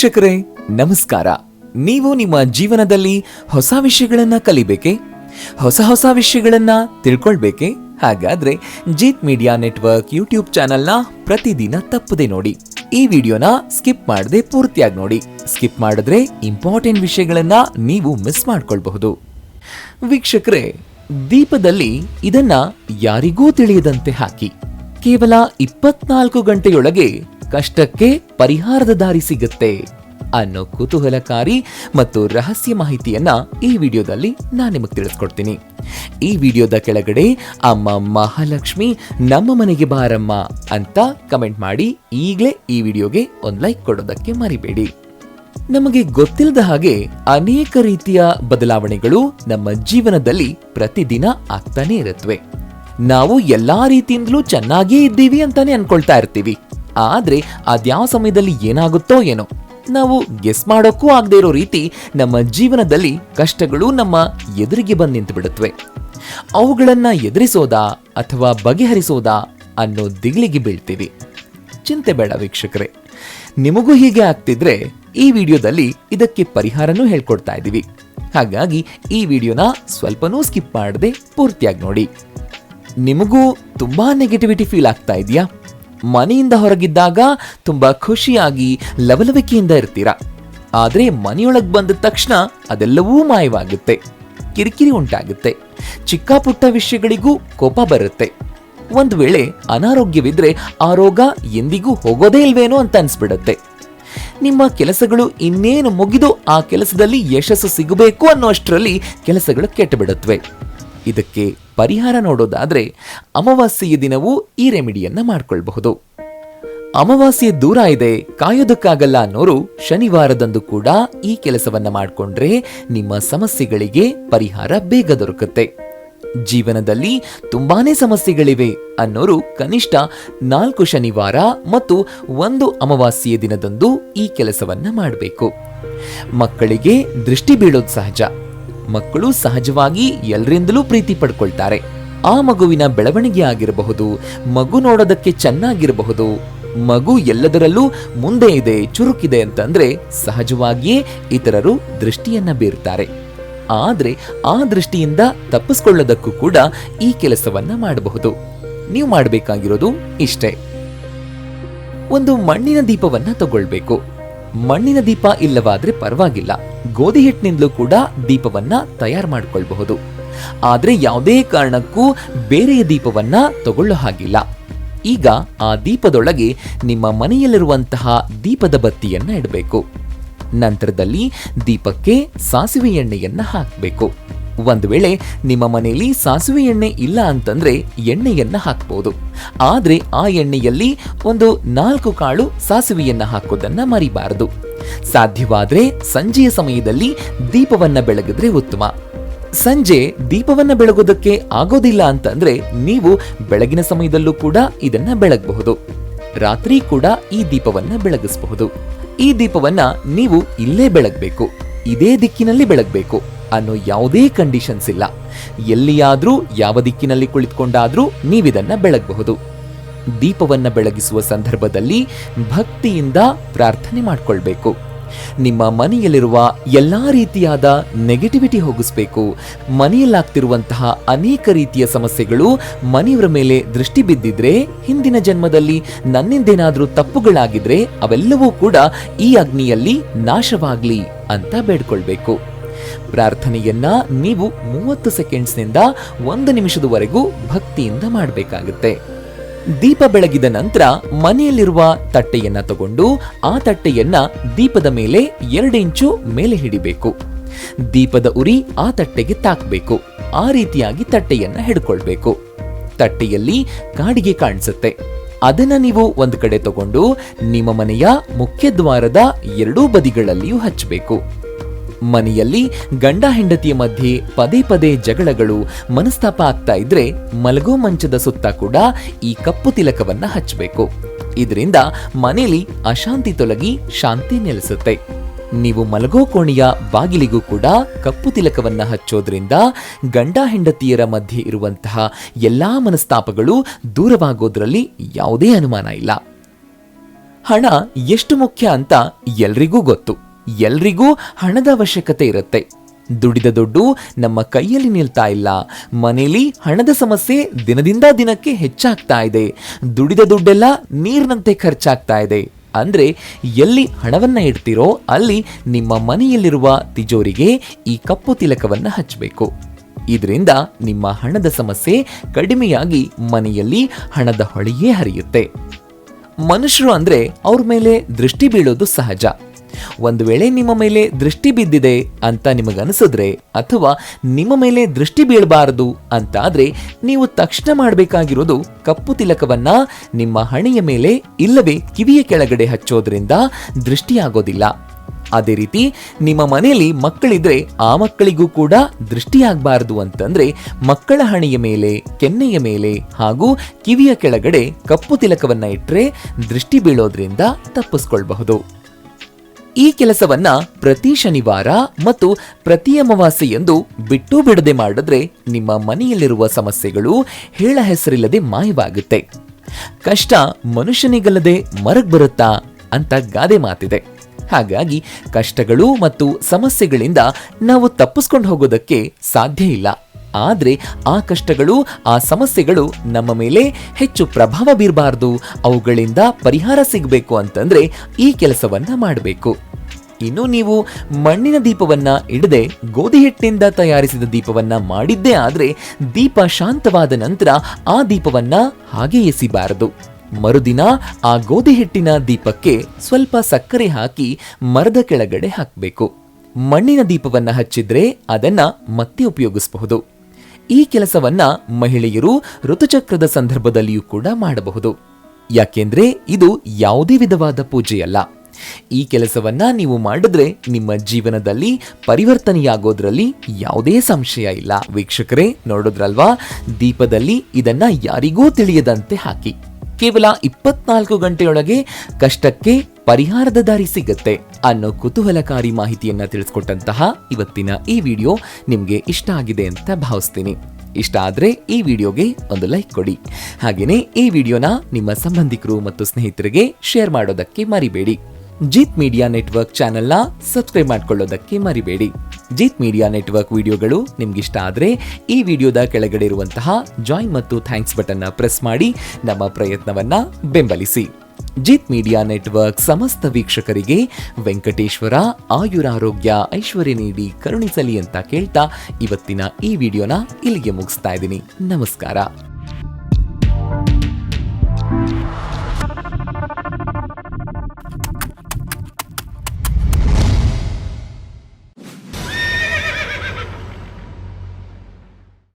ವೀಕ್ಷಕರೇ, ನಮಸ್ಕಾರ. ನೀವು ನಿಮ್ಮ ಜೀವನದಲ್ಲಿ ಹೊಸ ವಿಷಯಗಳನ್ನ ಕಲಿಬೇಕೆ? ಹೊಸ ಹೊಸ ವಿಷಯಗಳನ್ನ ತಿಳ್ಕೊಳ್ಬೇಕೆ? ಹಾಗಾದ್ರೆ ಜೀತ್ ಮೀಡಿಯಾ ನೆಟ್ವರ್ಕ್ ಯೂಟ್ಯೂಬ್ ಚಾನೆಲ್ನ ಪ್ರತಿದಿನ ತಪ್ಪದೆ ನೋಡಿ. ಈ ವಿಡಿಯೋನ ಸ್ಕಿಪ್ ಮಾಡದೆ ಪೂರ್ತಿಯಾಗಿ ನೋಡಿ. ಸ್ಕಿಪ್ ಮಾಡಿದ್ರೆ ಇಂಪಾರ್ಟೆಂಟ್ ವಿಷಯಗಳನ್ನ ನೀವು ಮಿಸ್ ಮಾಡ್ಕೊಳ್ಬಹುದು. ವೀಕ್ಷಕರೇ, ದೀಪದಲ್ಲಿ ಇದನ್ನ ಯಾರಿಗೂ ತಿಳಿಯದಂತೆ ಹಾಕಿ. ಕೇವಲ ಇಪ್ಪತ್ನಾಲ್ಕು ಗಂಟೆಯೊಳಗೆ ಕಷ್ಟಕ್ಕೆ ಪರಿಹಾರದ ದಾರಿ ಸಿಗುತ್ತೆ ಅನ್ನೋ ಕುತೂಹಲಕಾರಿ ಮತ್ತು ರಹಸ್ಯ ಮಾಹಿತಿಯನ್ನ ಈ ವಿಡಿಯೋದಲ್ಲಿ ನಾನು ನಿಮಗೆ ತಿಳಿಸ್ಕೊಡ್ತೀನಿ. ಈ ವಿಡಿಯೋದ ಕೆಳಗಡೆ ಅಮ್ಮ ಮಹಾಲಕ್ಷ್ಮಿ ನಮ್ಮ ಮನೆಗೆ ಬಾರಮ್ಮ ಅಂತ ಕಮೆಂಟ್ ಮಾಡಿ ಈಗಲೇ ಈ ವಿಡಿಯೋಗೆ ಒಂದು ಲೈಕ್ ಕೊಡೋದಕ್ಕೆ ಮರಿಬೇಡಿ. ನಮಗೆ ಗೊತ್ತಿಲ್ಲದ ಹಾಗೆ ಅನೇಕ ರೀತಿಯ ಬದಲಾವಣೆಗಳು ನಮ್ಮ ಜೀವನದಲ್ಲಿ ಪ್ರತಿದಿನ ಆಗ್ತಾನೆ ಇರುತ್ತವೆ ನಾವು ಎಲ್ಲಾ ರೀತಿಯಿಂದಲೂ ಚೆನ್ನಾಗಿಯೇ ಇದ್ದೀವಿ ಅಂತಾನೆ ಅನ್ಕೊಳ್ತಾ ಇರ್ತೀವಿ. ಆದ್ರೆ ಅದ್ಯಾವ ಸಮಯದಲ್ಲಿ ಏನಾಗುತ್ತೋ ಏನೋ. ನಾವು ಗೆಸ್ ಮಾಡೋಕ್ಕೂ ಆಗದೆ ಇರೋ ರೀತಿ ನಮ್ಮ ಜೀವನದಲ್ಲಿ ಕಷ್ಟಗಳು ನಮ್ಮ ಎದುರಿಗೆ ಬಂದು ನಿಂತು ಬಿಡುತ್ತವೆ ಅವುಗಳನ್ನು ಎದುರಿಸೋದಾ ಅಥವಾ ಬಗೆಹರಿಸೋದಾ ಅನ್ನೋ ದಿಗಿಲಿಗೆ ಬೀಳ್ತೀವಿ. ಚಿಂತೆ ಬೇಡ ವೀಕ್ಷಕರೇ. ನಿಮಗೂ ಹೀಗೆ ಆಗ್ತಿದ್ರೆ ಈ ವಿಡಿಯೋದಲ್ಲಿ ಇದಕ್ಕೆ ಪರಿಹಾರನೂ ಹೇಳ್ಕೊಡ್ತಾ ಇದ್ದೀವಿ. ಹಾಗಾಗಿ ಈ ವಿಡಿಯೋನ ಸ್ವಲ್ಪನೂ ಸ್ಕಿಪ್ ಮಾಡದೆ ಪೂರ್ತಿಯಾಗಿ ನೋಡಿ. ನಿಮಗೂ ತುಂಬಾ ನೆಗೆಟಿವಿಟಿ ಫೀಲ್ ಆಗ್ತಾ ಇದೆಯಾ? ಮನೆಯಿಂದ ಹೊರಗಿದ್ದಾಗ ತುಂಬಾ ಖುಷಿಯಾಗಿ ಲವಲವಿಕೆಯಿಂದ ಇರ್ತೀರ? ಆದರೆ ಮನೆಯೊಳಗೆ ಬಂದ ತಕ್ಷಣ ಅದೆಲ್ಲವೂ ಮಾಯವಾಗುತ್ತೆ. ಕಿರಿಕಿರಿ ಉಂಟಾಗುತ್ತೆ. ಚಿಕ್ಕ ಪುಟ್ಟ ವಿಷಯಗಳಿಗೂ ಕೋಪ ಬರುತ್ತೆ. ಒಂದು ವೇಳೆ ಅನಾರೋಗ್ಯವಿದ್ರೆ ಆ ರೋಗ ಎಂದಿಗೂ ಹೋಗೋದೇ ಇಲ್ವೇನೋ ಅಂತ ಅನ್ಸ್ಬಿಡುತ್ತೆ. ನಿಮ್ಮ ಕೆಲಸಗಳು ಇನ್ನೇನು ಮುಗಿದು ಆ ಕೆಲಸದಲ್ಲಿ ಯಶಸ್ಸು ಸಿಗಬೇಕು ಅನ್ನೋ ಅಷ್ಟರಲ್ಲಿ ಕೆಲಸಗಳು ಕೆಟ್ಟಬಿಡುತ್ತವೆ ಇದಕ್ಕೆ ಪರಿಹಾರ ನೋಡೋದಾದರೆ ಅಮಾವಾಸ್ಯೆಯ ದಿನವೂ ಈ ರೆಮಿಡಿಯನ್ನು ಮಾಡಿಕೊಳ್ಬಹುದು. ಅಮಾವಾಸ್ಯೆ ದೂರ ಇದೆ, ಕಾಯೋದಕ್ಕಾಗಲ್ಲ ಅನ್ನೋರು ಶನಿವಾರದಂದು ಕೂಡ ಈ ಕೆಲಸವನ್ನ ಮಾಡಿಕೊಂಡ್ರೆ ನಿಮ್ಮ ಸಮಸ್ಯೆಗಳಿಗೆ ಪರಿಹಾರ ಬೇಗ ದೊರಕುತ್ತೆ. ಜೀವನದಲ್ಲಿ ತುಂಬಾನೇ ಸಮಸ್ಯೆಗಳಿವೆ ಅನ್ನೋರು ಕನಿಷ್ಠ ನಾಲ್ಕು ಶನಿವಾರ ಮತ್ತು ಒಂದು ಅಮಾವಾಸ್ಯೆಯ ದಿನದಂದು ಈ ಕೆಲಸವನ್ನ ಮಾಡಬೇಕು. ಮಕ್ಕಳಿಗೆ ದೃಷ್ಟಿ ಬೀಳೋದು ಸಹಜ. ಮಕ್ಕಳು ಸಹಜವಾಗಿ ಎಲ್ಲರಿಂದಲೂ ಪ್ರೀತಿ ಪಡ್ಕೊಳ್ತಾರೆ. ಆ ಮಗುವಿನ ಬೆಳವಣಿಗೆ ಆಗಿರಬಹುದು, ಮಗು ನೋಡೋದಕ್ಕೆ ಚೆನ್ನಾಗಿರಬಹುದು, ಮಗು ಎಲ್ಲದರಲ್ಲೂ ಮುಂದೆ ಇದೆ, ಚುರುಕಿದೆ ಅಂತಂದ್ರೆ ಸಹಜವಾಗಿಯೇ ಇತರರು ದೃಷ್ಟಿಯನ್ನ ಬೀರ್ತಾರೆ. ಆದ್ರೆ ಆ ದೃಷ್ಟಿಯಿಂದ ತಪ್ಪಿಸ್ಕೊಳ್ಳೋದಕ್ಕೂ ಕೂಡ ಈ ಕೆಲಸವನ್ನ ಮಾಡಬಹುದು. ನೀವು ಮಾಡಬೇಕಾಗಿರೋದು ಇಷ್ಟೇ. ಒಂದು ಮಣ್ಣಿನ ದೀಪವನ್ನ ತಗೊಳ್ಬೇಕು. ಮಣ್ಣಿನ ದೀಪ ಇಲ್ಲವಾದ್ರೆ ಪರವಾಗಿಲ್ಲ. ಗೋಧಿ ಹಿಟ್ಟಿನಿಂದಲೂ ಕೂಡ ದೀಪವನ್ನ ತಯಾರು ಮಾಡಿಕೊಳ್ಬಹುದು. ಆದ್ರೆ ಯಾವುದೇ ಕಾರಣಕ್ಕೂ ಬೇರೆಯ ದೀಪವನ್ನ ತಗೊಳ್ಳೋ ಹಾಗಿಲ್ಲ. ಈಗ ಆ ದೀಪದೊಳಗೆ ನಿಮ್ಮ ಮನೆಯಲ್ಲಿರುವಂತಹ ದೀಪದ ಬತ್ತಿಯನ್ನ ಇಡಬೇಕು. ನಂತರದಲ್ಲಿ ದೀಪಕ್ಕೆ ಸಾಸಿವೆ ಎಣ್ಣೆಯನ್ನ ಹಾಕಬೇಕು. ಒಂದು ವೇಳೆ ನಿಮ್ಮ ಮನೆಯಲ್ಲಿ ಸಾಸಿವೆ ಎಣ್ಣೆ ಇಲ್ಲ ಅಂತಂದ್ರೆ ಎಣ್ಣೆಯನ್ನ ಹಾಕ್ಬೋದು. ಆದ್ರೆ ಆ ಎಣ್ಣೆಯಲ್ಲಿ ಒಂದು ನಾಲ್ಕು ಕಾಳು ಸಾಸಿವೆಯನ್ನ ಹಾಕೋದನ್ನ ಮರಿಬಾರದು. ಸಾಧ್ಯವಾದ್ರೆ ಸಂಜೆಯ ಸಮಯದಲ್ಲಿ ದೀಪವನ್ನ ಬೆಳಗಿದ್ರೆ ಉತ್ತಮ. ಸಂಜೆ ದೀಪವನ್ನ ಬೆಳಗೋದಕ್ಕೆ ಆಗೋದಿಲ್ಲ ಅಂತಂದ್ರೆ ನೀವು ಬೆಳಗಿನ ಸಮಯದಲ್ಲೂ ಕೂಡ ಇದನ್ನ ಬೆಳಗಬಹುದು. ರಾತ್ರಿ ಕೂಡ ಈ ದೀಪವನ್ನ ಬೆಳಗಿಸಬಹುದು. ಈ ದೀಪವನ್ನ ನೀವು ಇಲ್ಲೇ ಬೆಳಗಬೇಕು. ಇದೇ ದಿಕ್ಕಿನಲ್ಲಿ ಬೆಳಗಬೇಕು. ಅನ್ನೋ ಯಾವುದೇ ಕಂಡೀಷನ್ಸ್ ಇಲ್ಲ. ಎಲ್ಲಿಯಾದರೂ, ಯಾವ ದಿಕ್ಕಿನಲ್ಲಿ ಕುಳಿತುಕೊಂಡಾದರೂ ನೀವಿದನ್ನು ಬೆಳಗಬಹುದು. ದೀಪವನ್ನ ಬೆಳಗಿಸುವ ಸಂದರ್ಭದಲ್ಲಿ ಭಕ್ತಿಯಿಂದ ಪ್ರಾರ್ಥನೆ ಮಾಡಿಕೊಳ್ಬೇಕು. ನಿಮ್ಮ ಮನೆಯಲ್ಲಿರುವ ಎಲ್ಲ ರೀತಿಯಾದ ನೆಗೆಟಿವಿಟಿ ಹೋಗಿಸ್ಬೇಕು. ಮನೆಯಲ್ಲಾಗ್ತಿರುವಂತಹ ಅನೇಕ ರೀತಿಯ ಸಮಸ್ಯೆಗಳು ಮನೆಯವರ ಮೇಲೆ ದೃಷ್ಟಿ ಬಿದ್ದಿದ್ರೆ, ಹಿಂದಿನ ಜನ್ಮದಲ್ಲಿ ನನ್ನಿಂದೇನಾದರೂ ತಪ್ಪುಗಳಾಗಿದ್ರೆ, ಅವೆಲ್ಲವೂ ಕೂಡ ಈ ಅಗ್ನಿಯಲ್ಲಿ ನಾಶವಾಗಲಿ ಅಂತ ಬೇಡ್ಕೊಳ್ಬೇಕು. ಪ್ರಾರ್ಥನೆಯನ್ನ ನೀವು ಮೂವತ್ತು ಸೆಕೆಂಡ್ಸ್ನಿಂದ ಒಂದು ನಿಮಿಷದವರೆಗೂ ಭಕ್ತಿಯಿಂದ ಮಾಡಬೇಕಾಗುತ್ತೆ. ದೀಪ ಬೆಳಗಿದ ನಂತರ ಮನೆಯಲ್ಲಿರುವ ತಟ್ಟೆಯನ್ನ ತಗೊಂಡು ಆ ತಟ್ಟೆಯನ್ನ ದೀಪದ ಮೇಲೆ ಎರಡು ಇಂಚು ಮೇಲೆ ಹಿಡಿಬೇಕು. ದೀಪದ ಉರಿ ಆ ತಟ್ಟೆಗೆ ತಾಕಬೇಕು. ಆ ರೀತಿಯಾಗಿ ತಟ್ಟೆಯನ್ನ ಹಿಡ್ಕೊಳ್ಬೇಕು. ತಟ್ಟೆಯಲ್ಲಿ ಕಾಡಿಗೆ ಕಾಣಿಸುತ್ತೆ. ಅದನ್ನ ನೀವು ಒಂದು ಕಡೆ ತಗೊಂಡು ನಿಮ್ಮ ಮನೆಯ ಮುಖ್ಯ ದ್ವಾರದ ಎರಡೂ ಬದಿಗಳಲ್ಲಿಯೂ ಹಚ್ಚಬೇಕು. ಮನೆಯಲ್ಲಿ ಗಂಡ ಹೆಂಡತಿಯ ಮಧ್ಯೆ ಪದೇ ಪದೇ ಜಗಳಗಳು ಮನಸ್ತಾಪ ಆಗ್ತಾ ಇದ್ರೆ ಮಲಗೋ ಮಂಚದ ಸುತ್ತ ಕೂಡ ಈ ಕಪ್ಪು ತಿಲಕವನ್ನ ಹಚ್ಚಬೇಕು ಇದರಿಂದ ಮನೆಯಲ್ಲಿ ಅಶಾಂತಿ ತೊಲಗಿ ಶಾಂತಿ ನೆಲೆಸುತ್ತೆ. ನೀವು ಮಲಗೋ ಕೋಣೆಯ ಬಾಗಿಲಿಗೂ ಕೂಡ ಕಪ್ಪು ತಿಲಕವನ್ನ ಹಚ್ಚೋದ್ರಿಂದ ಗಂಡ ಹೆಂಡತಿಯರ ಮಧ್ಯೆ ಇರುವಂತಹ ಎಲ್ಲಾ ಮನಸ್ತಾಪಗಳು ದೂರವಾಗೋದ್ರಲ್ಲಿ ಯಾವುದೇ ಅನುಮಾನ ಇಲ್ಲ. ಹಣ ಎಷ್ಟು ಮುಖ್ಯ ಅಂತ ಎಲ್ರಿಗೂ ಗೊತ್ತು. ಎಲ್ರಿಗೂ ಹಣದ ಅವಶ್ಯಕತೆ ಇರುತ್ತೆ. ದುಡಿದ ದುಡ್ಡು ನಮ್ಮ ಕೈಯಲ್ಲಿ ನಿಲ್ತಾ ಇಲ್ಲ. ಮನೆಯಲ್ಲಿ ಹಣದ ಸಮಸ್ಯೆ ದಿನದಿಂದ ದಿನಕ್ಕೆ ಹೆಚ್ಚಾಗ್ತಾ ಇದೆ. ದುಡಿದ ದುಡ್ಡೆಲ್ಲ ನೀರಿನಂತೆ ಖರ್ಚಾಗ್ತಾ ಇದೆ. ಅಂದ್ರೆ ಎಲ್ಲಿ ಹಣವನ್ನ ಇಡ್ತೀರೋ ಅಲ್ಲಿ ನಿಮ್ಮ ಮನೆಯಲ್ಲಿರುವ ತಿಜೋರಿಗೆ ಈ ಕಪ್ಪು ತಿಲಕವನ್ನ ಹಚ್ಚಬೇಕು ಇದರಿಂದ ನಿಮ್ಮ ಹಣದ ಸಮಸ್ಯೆ ಕಡಿಮೆಯಾಗಿ ಮನೆಯಲ್ಲಿ ಹಣದ ಹೊಳೆಯೇ ಹರಿಯುತ್ತೆ. ಮನುಷ್ಯರು ಅಂದ್ರೆ ಅವ್ರ ಮೇಲೆ ದೃಷ್ಟಿ ಬೀಳೋದು ಸಹಜ. ಒಂದು ವೇಳೆ ನಿಮ್ಮ ಮೇಲೆ ದೃಷ್ಟಿ ಬಿದ್ದಿದೆ ಅಂತ ನಿಮಗನಿಸಿದ್ರೆ ಅಥವಾ ನಿಮ್ಮ ಮೇಲೆ ದೃಷ್ಟಿ ಬೀಳಬಾರದು ಅಂತಾದ್ರೆ ನೀವು ತಕ್ಷಣ ಮಾಡಬೇಕಾಗಿರೋದು ಕಪ್ಪು ತಿಲಕವನ್ನ ನಿಮ್ಮ ಹಣೆಯ ಮೇಲೆ ಇಲ್ಲವೇ ಕಿವಿಯ ಕೆಳಗಡೆ ಹಚ್ಚೋದ್ರಿಂದ ದೃಷ್ಟಿಯಾಗೋದಿಲ್ಲ. ಅದೇ ರೀತಿ ನಿಮ್ಮ ಮನೆಯಲ್ಲಿ ಮಕ್ಕಳಿದ್ರೆ ಆ ಮಕ್ಕಳಿಗೂ ಕೂಡ ದೃಷ್ಟಿಯಾಗಬಾರದು ಅಂತಂದ್ರೆ ಮಕ್ಕಳ ಹಣೆಯ ಮೇಲೆ, ಕೆನ್ನೆಯ ಮೇಲೆ ಹಾಗೂ ಕಿವಿಯ ಕೆಳಗಡೆ ಕಪ್ಪು ತಿಲಕವನ್ನ ಇಟ್ಟರೆ ದೃಷ್ಟಿ ಬೀಳೋದ್ರಿಂದ ತಪ್ಪಿಸ್ಕೊಳ್ಬಹುದು. ಈ ಕೆಲಸವನ್ನ ಪ್ರತಿ ಶನಿವಾರ ಮತ್ತು ಪ್ರತಿ ಅಮಾವಾಸ್ಯೆಯಂದು ಬಿಟ್ಟು ಬಿಡದೆ ಮಾಡಿದ್ರೆ ನಿಮ್ಮ ಮನೆಯಲ್ಲಿರುವ ಸಮಸ್ಯೆಗಳು ಹೇಳ ಹೆಸರಿಲ್ಲದೆ ಮಾಯವಾಗುತ್ತೆ. ಕಷ್ಟ ಮನುಷ್ಯನಿಗಲ್ಲದೆ ಮರಗ್ ಬರುತ್ತಾ ಅಂತ ಗಾದೆ ಮಾತಿದೆ. ಹಾಗಾಗಿ ಕಷ್ಟಗಳು ಮತ್ತು ಸಮಸ್ಯೆಗಳಿಂದ ನಾವು ತಪ್ಪಿಸ್ಕೊಂಡು ಹೋಗೋದಕ್ಕೆ ಸಾಧ್ಯ ಇಲ್ಲ. ಆದ್ರೆ ಆ ಕಷ್ಟಗಳು, ಆ ಸಮಸ್ಯೆಗಳು ನಮ್ಮ ಮೇಲೆ ಹೆಚ್ಚು ಪ್ರಭಾವ ಬೀರಬಾರ್ದು. ಅವುಗಳಿಂದ ಪರಿಹಾರ ಸಿಗಬೇಕು ಅಂತಂದ್ರೆ ಈ ಕೆಲಸವನ್ನ ಮಾಡಬೇಕು. ಇನ್ನು ನೀವು ಮಣ್ಣಿನ ದೀಪವನ್ನ ಇಡದೆ ಗೋಧಿ ಹಿಟ್ಟಿನಿಂದ ತಯಾರಿಸಿದ ದೀಪವನ್ನ ಮಾಡಿದ್ದೇ ಆದರೆ ದೀಪ ಶಾಂತವಾದ ನಂತರ ಆ ದೀಪವನ್ನ ಹಾಗೆ ಎಸಿಬಾರದು. ಮರುದಿನ ಆ ಗೋಧಿ ಹಿಟ್ಟಿನ ದೀಪಕ್ಕೆ ಸ್ವಲ್ಪ ಸಕ್ಕರೆ ಹಾಕಿ ಮರದ ಕೆಳಗಡೆ ಹಾಕಬೇಕು. ಮಣ್ಣಿನ ದೀಪವನ್ನ ಹಚ್ಚಿದ್ರೆ ಅದನ್ನ ಮತ್ತೆ ಉಪಯೋಗಿಸಬಹುದು. ಈ ಕೆಲಸವನ್ನ ಮಹಿಳೆಯರು ಋತುಚಕ್ರದ ಸಂದರ್ಭದಲ್ಲಿಯೂ ಕೂಡ ಮಾಡಬಹುದು. ಯಾಕೆಂದ್ರೆ ಇದು ಯಾವುದೇ ವಿಧವಾದ ಪೂಜೆಯಲ್ಲ. ಈ ಕೆಲಸವನ್ನ ನೀವು ಮಾಡಿದ್ರೆ ನಿಮ್ಮ ಜೀವನದಲ್ಲಿ ಪರಿವರ್ತನೆಯಾಗೋದ್ರಲ್ಲಿ ಯಾವುದೇ ಸಂಶಯ ಇಲ್ಲ. ವೀಕ್ಷಕರೇ, ನೋಡೋದ್ರಲ್ವಾ? ದೀಪದಲ್ಲಿ ಇದನ್ನ ಯಾರಿಗೂ ತಿಳಿಯದಂತೆ ಹಾಕಿ. ಕೇವಲ ಇಪ್ಪತ್ನಾಲ್ಕು ಗಂಟೆಯೊಳಗೆ ಕಷ್ಟಕ್ಕೆ ಪರಿಹಾರದ ದಾರಿ ಸಿಗತ್ತೆ ಅನ್ನೋ ಕುತೂಹಲಕಾರಿ ಮಾಹಿತಿಯನ್ನ ತಿಳಿಸ್ಕೊಟ್ಟಂತಹ ಇವತ್ತಿನ ಈ ವಿಡಿಯೋ ನಿಮಗೆ ಇಷ್ಟ ಆಗಿದೆ ಅಂತ ಭಾವಿಸ್ತೀನಿ. ಇಷ್ಟ ಆದ್ರೆ ಈ ವಿಡಿಯೋಗೆ ಒಂದು ಲೈಕ್ ಕೊಡಿ. ಹಾಗೆಯೇ ಈ ವಿಡಿಯೋನ ನಿಮ್ಮ ಸಂಬಂಧಿಕರು ಮತ್ತು ಸ್ನೇಹಿತರಿಗೆ ಶೇರ್ ಮಾಡೋದಕ್ಕೆ ಮರಿಬೇಡಿ. ಜೀತ್ ಮೀಡಿಯಾ ನೆಟ್ವರ್ಕ್ ಚಾನೆಲ್ನ ಸಬ್ಸ್ಕ್ರೈಬ್ ಮಾಡ್ಕೊಳ್ಳೋದಕ್ಕೆ ಮರಿಬೇಡಿ. ಜೀತ್ ಮೀಡಿಯಾ ನೆಟ್ವರ್ಕ್ ವಿಡಿಯೋಗಳು ನಿಮ್ಗಿಷ್ಟ ಆದರೆ ಈ ವಿಡಿಯೋದ ಕೆಳಗಡೆ ಇರುವಂತಹ ಜಾಯಿನ್ ಮತ್ತು ಥ್ಯಾಂಕ್ಸ್ ಬಟನ್ನ ಪ್ರೆಸ್ ಮಾಡಿ ನಮ್ಮ ಪ್ರಯತ್ನವನ್ನ ಬೆಂಬಲಿಸಿ. ಜಿತ್ ಮೀಡಿಯಾ ನೆಟ್ವರ್ಕ್ ಸಮಸ್ತ ವೀಕ್ಷಕರಿಗೆ ವೆಂಕಟೇಶ್ವರ ಆಯುರಾರೋಗ್ಯ ಐಶ್ವರ್ಯ ನೀಡಿ ಕರುಣಿಸಲಿ ಅಂತ ಕೇಳ್ತಾ ಇವತ್ತಿನ ಈ ವಿಡಿಯೋನ ಇಲ್ಲಿಗೆ ಮುಗಿಸ್ತಾ ಇದ್ದೀನಿ. ನಮಸ್ಕಾರ.